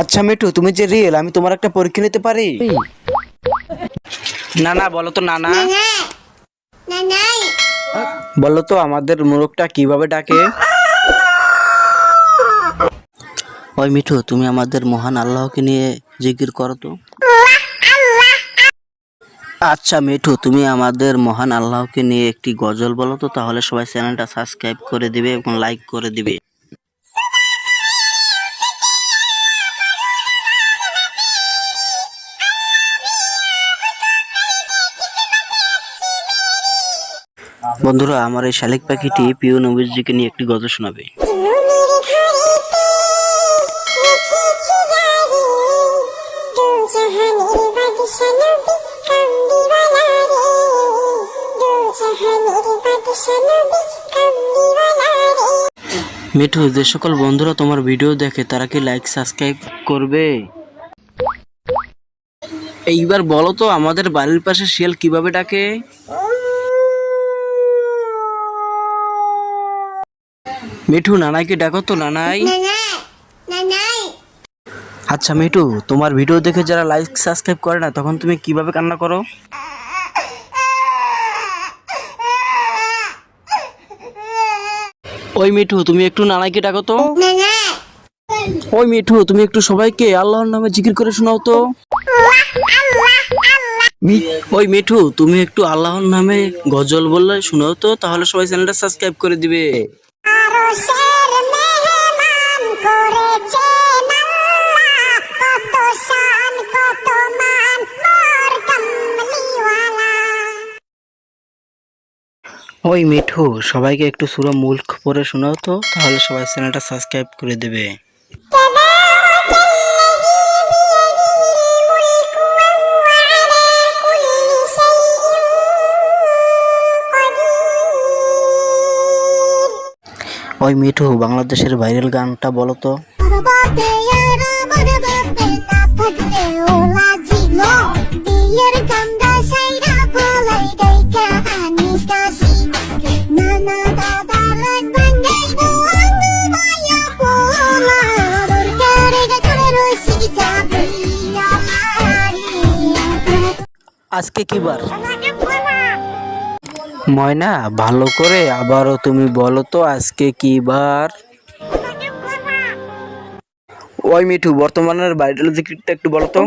আচ্ছা মিঠু, তুমি যে রিয়েল আমি তোমার একটা পরীক্ষা নিতে পারি? না না বলো তো না না বলো তো, আমাদের মোরগটা কীভাবে ডাকে? ওই মিঠু, তুমি আমাদের মহান আল্লাহকে নিয়ে জিকির করো তো। আচ্ছা মিঠু, তুমি আমাদের মহান আল্লাহকে নিয়ে একটি গজল বলো তো, তাহলে সবাই চ্যানেলটা সাবস্ক্রাইব করে দিবে এবং লাইক করে দিবে। বন্ধুরা, আমার এই শালিক পাখিটি প্রিয় নবীজিকে নিয়ে একটি গজল শোনাবে। মিঠু, যে সকল বন্ধুরা তোমার ভিডিও দেখে, তারা কি লাইক সাবস্ক্রাইব করবে? এইবার বলো তো, আমাদের বাড়ির পাশে শিয়াল কীভাবে ডাকে? মিঠু, নানাইকে ডাকো তো, নানাই! আচ্ছা মিঠু, তোমার ভিডিও দেখে যারা লাইক সাবস্ক্রাইব করে না, তখন তুমি কীভাবে কান্না করো? ওই মিঠু, তুমি একটু নানাইকে ডাকো তো। ওই মিঠু, তুমি একটু সবাইকে আল্লাহর নামে জিকির করে শোনাও তো। ওই মিঠু, তুমি একটু আল্লাহর নামে গজল বললে শোনাও তো, তাহলে সবাই চ্যানেলটা সাবস্ক্রাইব করে দিবে। আরশের মেহমান করেছেন আল্লাহ, কত শান, কত মান, মোর কামলিওয়ালা। ওই মিঠু সবাইকে একটু সুরা মুল্ক পরে শোনাও তো তাহলে সবাই চ্যানেলটা সাবস্ক্রাইব করে দেবে ওই মিঠু বাংলাদেশের ভাইরাল গানটা বলো তো। আজকে কি বার? ময়না ভালো করে আবারও তুমি বলো তো আজকে কি বার ওই মিঠু বর্তমানের ভাইরাল জিকিরটা একটু বলো তো